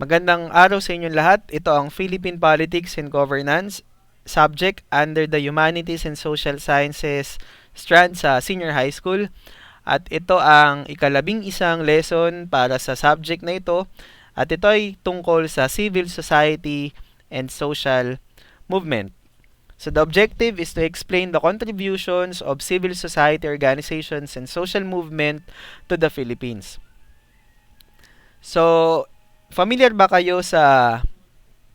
Magandang araw sa inyong lahat. Ito ang Philippine Politics and Governance subject under the Humanities and Social Sciences strand sa Senior High School. At ito ang ikalabing isang lesson para sa subject na ito. At ito ay tungkol sa civil society and social movement. So the objective is to explain the contributions of civil society organizations and social movement to the Philippines. So, familiar ba kayo sa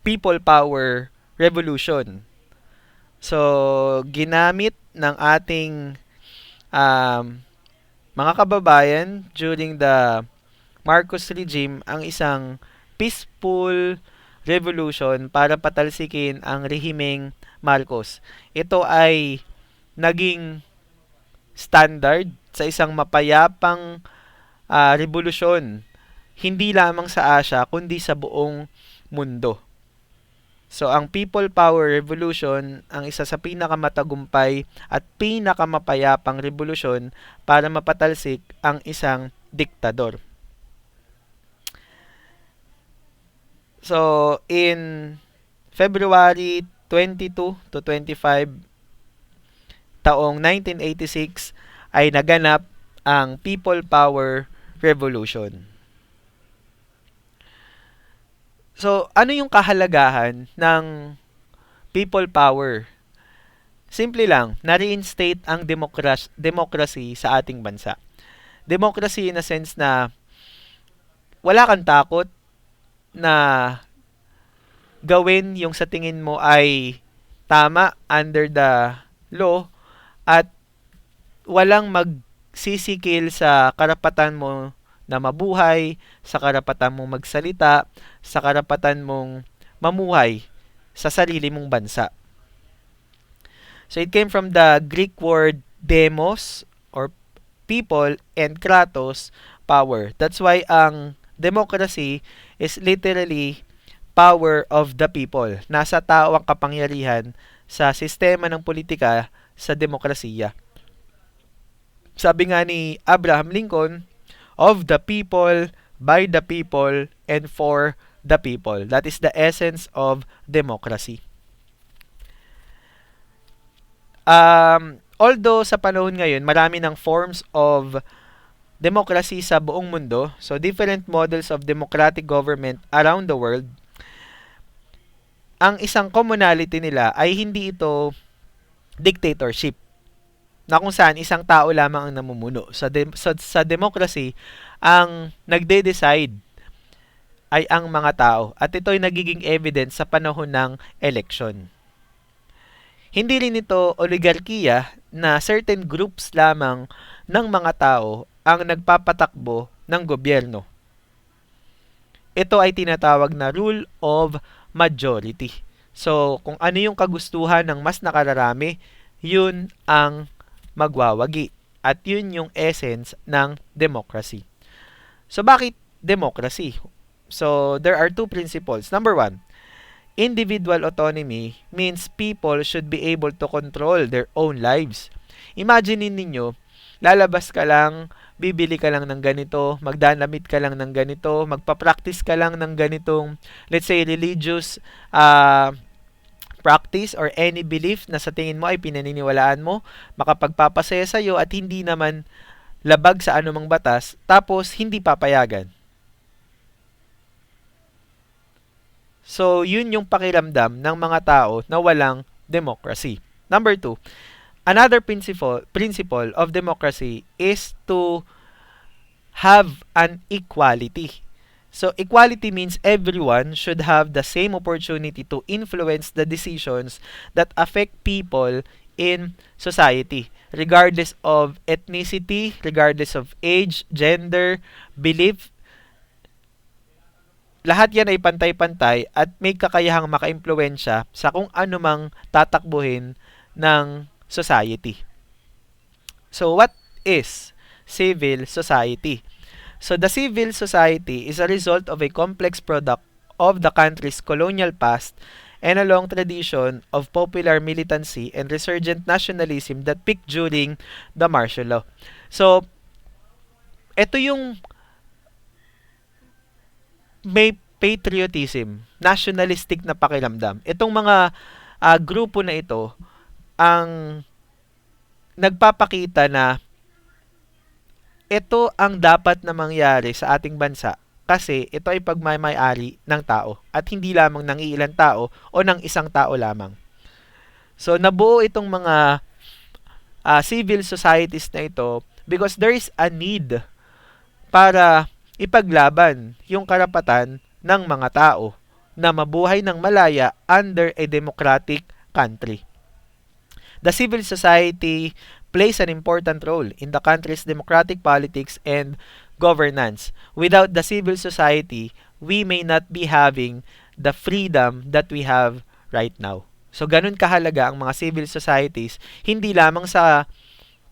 people power revolution? So, ginamit ng ating um, mga kababayan during the Marcos regime ang isang peaceful revolution para patalsikin ang rehimeng Marcos. Ito ay naging standard sa isang mapayapang uh, revolusyon hindi lamang sa Asia kundi sa buong mundo. So ang People Power Revolution ang isa sa pinakamatagumpay at pinakamapayapang revolusyon para mapatalsik ang isang diktador. So in February 22 to 25 taong 1986 ay naganap ang People Power Revolution. So, ano yung kahalagahan ng people power? Simple lang, na-reinstate ang democracy, democracy sa ating bansa. Democracy in a sense na wala kang takot na gawin yung sa tingin mo ay tama under the law at walang magsisikil sa karapatan mo na mabuhay, sa karapatan mong magsalita, sa karapatan mong mamuhay sa sarili mong bansa. So it came from the Greek word demos or people and kratos power. That's why ang democracy is literally power of the people. Nasa tao ang kapangyarihan sa sistema ng politika sa demokrasiya. Sabi nga ni Abraham Lincoln, of the people, by the people, and for the people. That is the essence of democracy. Um, although sa panahon ngayon, marami ng forms of democracy sa buong mundo, so different models of democratic government around the world, ang isang commonality nila ay hindi ito dictatorship na kung saan isang tao lamang ang namumuno. Sa, de- sa, sa democracy, ang nagde-decide ay ang mga tao at ito ay nagiging evidence sa panahon ng election. Hindi rin ito oligarkiya na certain groups lamang ng mga tao ang nagpapatakbo ng gobyerno. Ito ay tinatawag na rule of majority. So, kung ano yung kagustuhan ng mas nakararami, yun ang magwawagi. At yun yung essence ng democracy. So, bakit democracy? So, there are two principles. Number one, individual autonomy means people should be able to control their own lives. Imagine ninyo, lalabas ka lang, bibili ka lang ng ganito, magdanamit ka lang ng ganito, magpa-practice ka lang ng ganitong, let's say, religious uh, practice or any belief na sa tingin mo ay pinaniniwalaan mo, makapagpapasaya sa iyo at hindi naman labag sa anumang batas, tapos hindi papayagan. So, yun yung pakiramdam ng mga tao na walang democracy. Number two, another principle, principle of democracy is to have an equality. So, equality means everyone should have the same opportunity to influence the decisions that affect people in society, regardless of ethnicity, regardless of age, gender, belief. Lahat yan ay pantay-pantay at may kakayahang maka-impluensya sa kung ano tatakbuhin ng society. So, what is civil society? So the civil society is a result of a complex product of the country's colonial past and a long tradition of popular militancy and resurgent nationalism that peaked during the martial law. So, ito yung may patriotism, nationalistic na pakiramdam. Itong mga uh, grupo na ito ang nagpapakita na ito ang dapat na mangyari sa ating bansa kasi ito ay pagmamayari ng tao at hindi lamang ng ilang tao o ng isang tao lamang. So nabuo itong mga uh, civil societies na ito because there is a need para ipaglaban yung karapatan ng mga tao na mabuhay ng malaya under a democratic country. The civil society plays an important role in the country's democratic politics and governance. Without the civil society, we may not be having the freedom that we have right now. So ganun kahalaga ang mga civil societies hindi lamang sa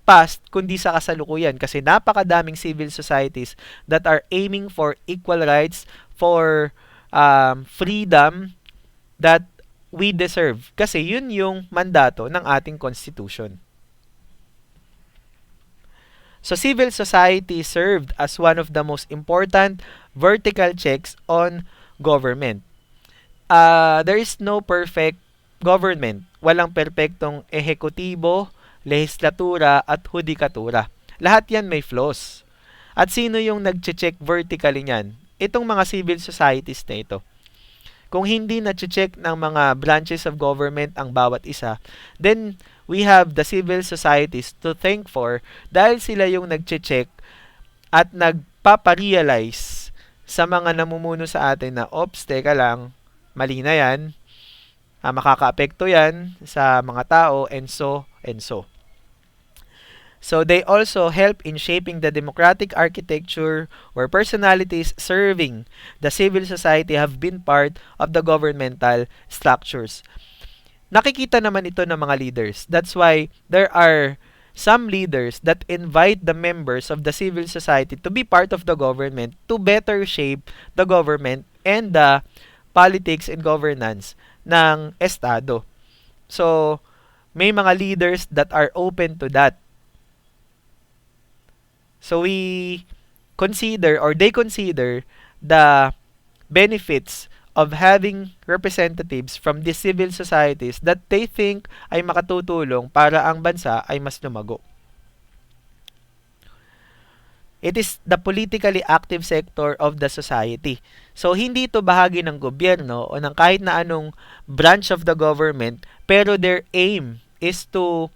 past kundi sa kasalukuyan kasi napakadaming civil societies that are aiming for equal rights for um, freedom that we deserve kasi yun yung mandato ng ating constitution. So civil society served as one of the most important vertical checks on government. Uh, there is no perfect government. Walang perpektong ehekutibo, lehislatura at hudikatura. Lahat yan may flaws. At sino yung nag-check vertically niyan? Itong mga civil societies na ito. Kung hindi na-check ng mga branches of government ang bawat isa, then we have the civil societies to thank for dahil sila yung nagche-check at nagpaparealize sa mga namumuno sa atin na, ops, teka lang, mali na yan, ah, makakaapekto yan sa mga tao, and so, and so. So they also help in shaping the democratic architecture where personalities serving the civil society have been part of the governmental structures nakikita naman ito ng mga leaders. That's why there are some leaders that invite the members of the civil society to be part of the government to better shape the government and the politics and governance ng estado. So, may mga leaders that are open to that. So we consider or they consider the benefits of having representatives from the civil societies that they think ay makatutulong para ang bansa ay mas lumago. It is the politically active sector of the society. So, hindi ito bahagi ng gobyerno o ng kahit na anong branch of the government, pero their aim is to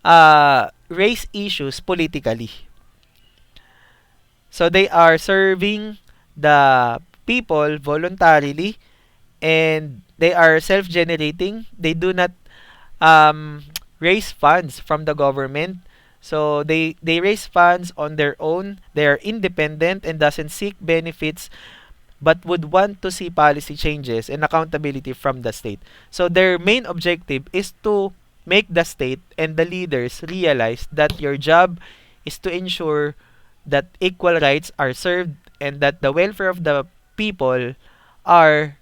uh, raise issues politically. So, they are serving the people voluntarily and they are self-generating. They do not um, raise funds from the government. So they they raise funds on their own. They are independent and doesn't seek benefits but would want to see policy changes and accountability from the state. So their main objective is to make the state and the leaders realize that your job is to ensure that equal rights are served and that the welfare of the people are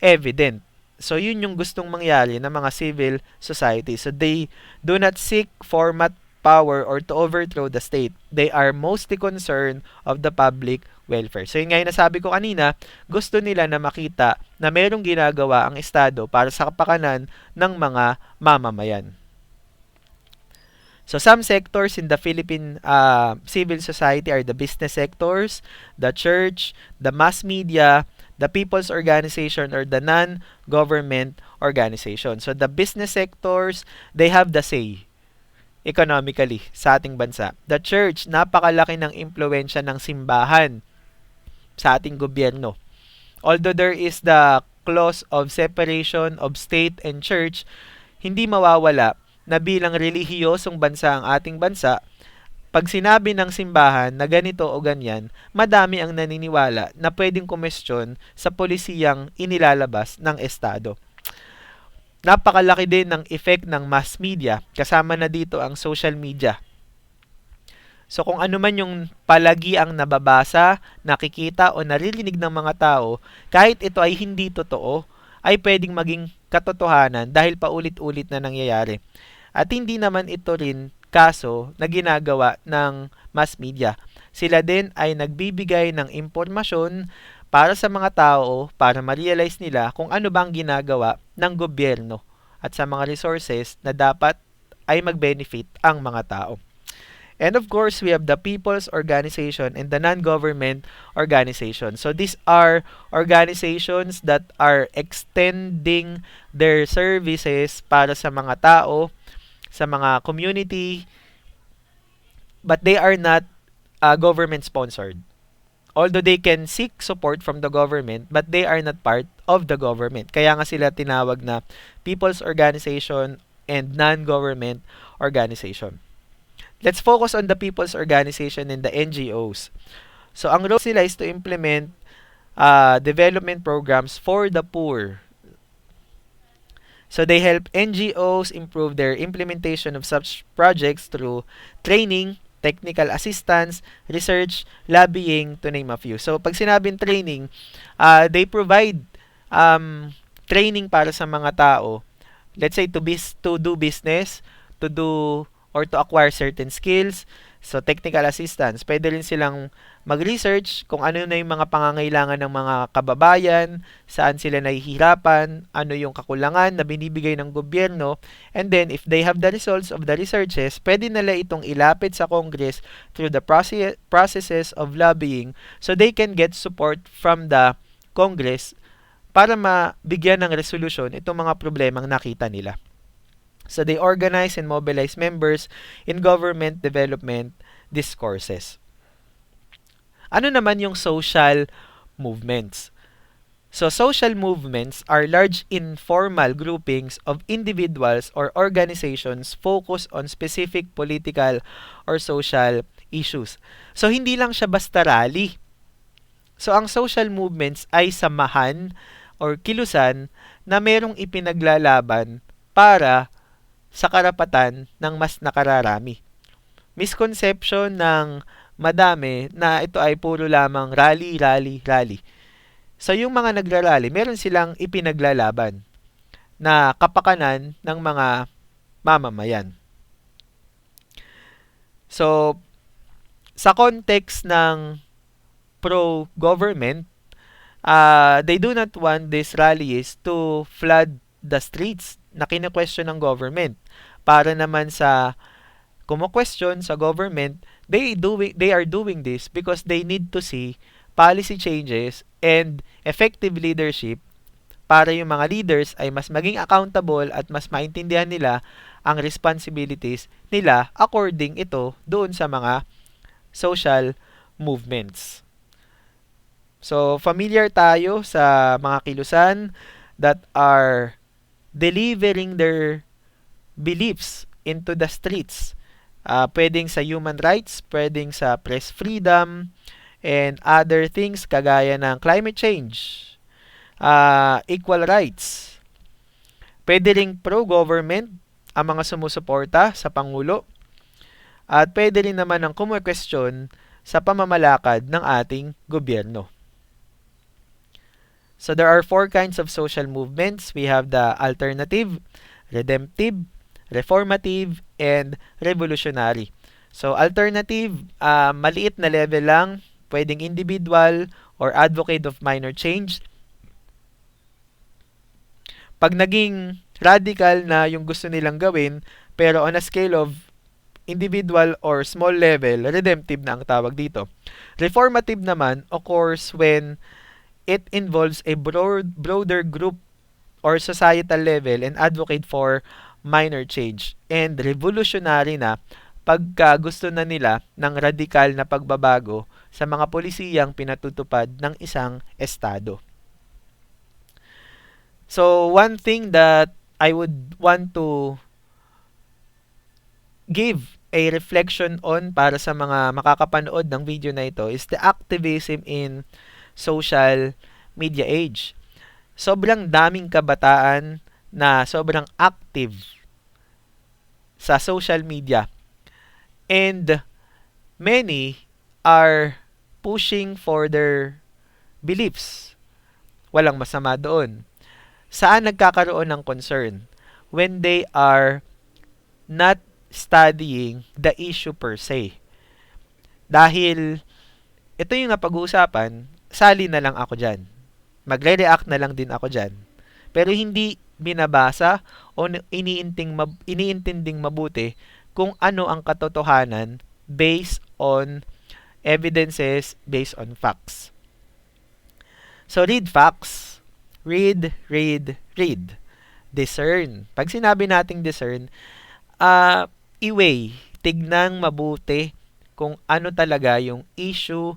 evident. So, yun yung gustong mangyari ng mga civil society. So, they do not seek format power or to overthrow the state. They are mostly concerned of the public welfare. So, yun nga yung nasabi ko kanina, gusto nila na makita na merong ginagawa ang Estado para sa kapakanan ng mga mamamayan. So some sectors in the Philippine uh, civil society are the business sectors, the church, the mass media, the people's organization or the non-government organization. So the business sectors, they have the say economically sa ating bansa. The church, napakalaki ng impluensya ng simbahan sa ating gobyerno. Although there is the clause of separation of state and church, hindi mawawala na bilang relihiyosong bansa ang ating bansa, pag sinabi ng simbahan na ganito o ganyan, madami ang naniniwala na pwedeng kumestyon sa polisiyang inilalabas ng Estado. Napakalaki din ng effect ng mass media, kasama na dito ang social media. So kung ano man yung palagi ang nababasa, nakikita o naririnig ng mga tao, kahit ito ay hindi totoo, ay pwedeng maging katotohanan dahil paulit-ulit na nangyayari. At hindi naman ito rin kaso na ginagawa ng mass media. Sila din ay nagbibigay ng impormasyon para sa mga tao para ma-realize nila kung ano bang ginagawa ng gobyerno at sa mga resources na dapat ay mag-benefit ang mga tao. And of course, we have the people's organization and the non-government organization. So these are organizations that are extending their services para sa mga tao, sa mga community, but they are not uh, government sponsored. Although they can seek support from the government, but they are not part of the government. Kaya nga sila tinawag na people's organization and non-government organization. Let's focus on the people's organization and the NGOs. So, ang role nila is to implement uh, development programs for the poor. So, they help NGOs improve their implementation of such projects through training, technical assistance, research, lobbying, to name a few. So, pag sinabing training, uh, they provide um, training para sa mga tao. Let's say to, bis to do business, to do or to acquire certain skills. So, technical assistance. Pwede rin silang mag-research kung ano na yung mga pangangailangan ng mga kababayan, saan sila nahihirapan, ano yung kakulangan na binibigay ng gobyerno. And then, if they have the results of the researches, pwede nila itong ilapit sa Congress through the process, processes of lobbying so they can get support from the Congress para mabigyan ng resolution itong mga problemang nakita nila. So they organize and mobilize members in government development discourses. Ano naman yung social movements? So social movements are large informal groupings of individuals or organizations focused on specific political or social issues. So hindi lang siya basta rally. So ang social movements ay samahan or kilusan na merong ipinaglalaban para sa karapatan ng mas nakararami. Misconception ng madami na ito ay puro lamang rally, rally, rally. So yung mga nagrarally, meron silang ipinaglalaban na kapakanan ng mga mamamayan. So, sa context ng pro-government, uh, they do not want these rallies to flood the streets na kine-question ng government. Para naman sa kumo-question sa government, they doing they are doing this because they need to see policy changes and effective leadership para yung mga leaders ay mas maging accountable at mas maintindihan nila ang responsibilities nila according ito doon sa mga social movements. So, familiar tayo sa mga kilusan that are delivering their beliefs into the streets. Uh, pwedeng sa human rights, pwedeng sa press freedom, and other things kagaya ng climate change, uh, equal rights. Pwede ring pro-government ang mga sumusuporta sa Pangulo. At pwede rin naman ang kumwestiyon sa pamamalakad ng ating gobyerno. So there are four kinds of social movements. We have the alternative, redemptive, reformative, and revolutionary. So alternative, uh, maliit na level lang, pwedeng individual or advocate of minor change. Pag naging radical na yung gusto nilang gawin, pero on a scale of individual or small level, redemptive na ang tawag dito. Reformative naman occurs when it involves a broad, broader group or societal level and advocate for minor change. And revolutionary na pagka gusto na nila ng radikal na pagbabago sa mga polisiyang pinatutupad ng isang estado. So, one thing that I would want to give a reflection on para sa mga makakapanood ng video na ito is the activism in social media age. Sobrang daming kabataan na sobrang active sa social media. And many are pushing for their beliefs. Walang masama doon. Saan nagkakaroon ng concern? When they are not studying the issue per se. Dahil ito yung napag-uusapan, sali na lang ako dyan. Magre-react na lang din ako dyan. Pero hindi binabasa o iniinting mab- iniintinding mabuti kung ano ang katotohanan based on evidences, based on facts. So, read facts. Read, read, read. Discern. Pag sinabi nating discern, uh, i-weigh, tignang mabuti kung ano talaga yung issue,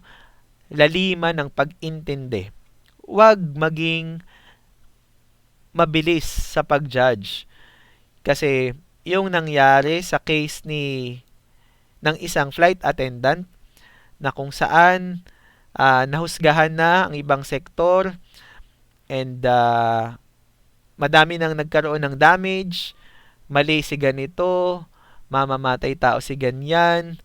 lalima ng pag-intindi. Huwag maging mabilis sa pag-judge. Kasi yung nangyari sa case ni ng isang flight attendant na kung saan uh, nahusgahan na ang ibang sektor and uh, madami nang nagkaroon ng damage, mali si ganito, mamamatay tao si ganyan,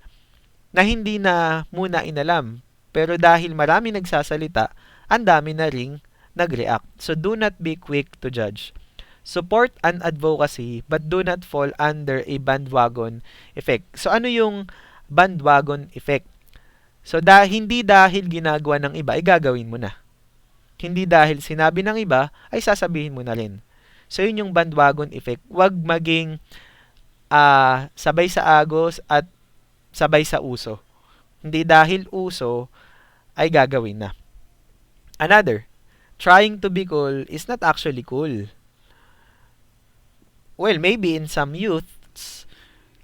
na hindi na muna inalam. Pero dahil marami nagsasalita, ang dami na ring nag-react. So do not be quick to judge. Support an advocacy but do not fall under a bandwagon effect. So ano yung bandwagon effect? So, da hindi dahil ginagawa ng iba, ay gagawin mo na. Hindi dahil sinabi ng iba, ay sasabihin mo na rin. So, yun yung bandwagon effect. Huwag maging uh, sabay sa agos at sabay sa uso. Hindi dahil uso, ay gagawin na. Another, trying to be cool is not actually cool. Well, maybe in some youths,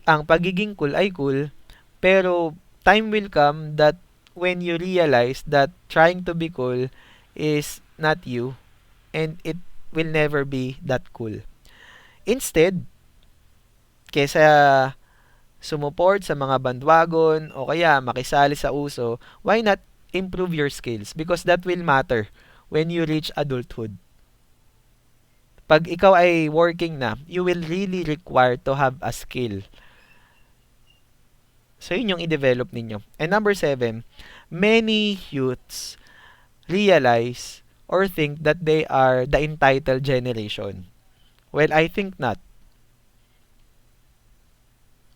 ang pagiging cool ay cool, pero time will come that when you realize that trying to be cool is not you and it will never be that cool. Instead, kesa sumuport sa mga bandwagon o kaya makisali sa uso, why not improve your skills? Because that will matter when you reach adulthood. Pag ikaw ay working na, you will really require to have a skill So, yun yung i-develop ninyo. And number seven, many youths realize or think that they are the entitled generation. Well, I think not.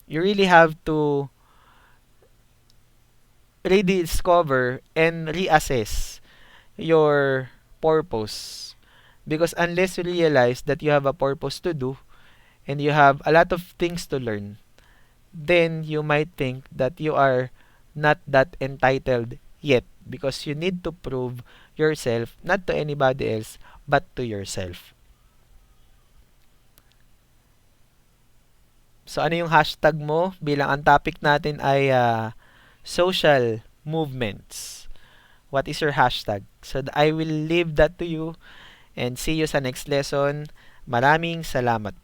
You really have to rediscover and reassess your purpose. Because unless you realize that you have a purpose to do and you have a lot of things to learn, then you might think that you are not that entitled yet because you need to prove yourself not to anybody else but to yourself. So ano yung hashtag mo bilang ang topic natin ay uh, social movements. What is your hashtag? So I will leave that to you and see you sa next lesson. Maraming salamat.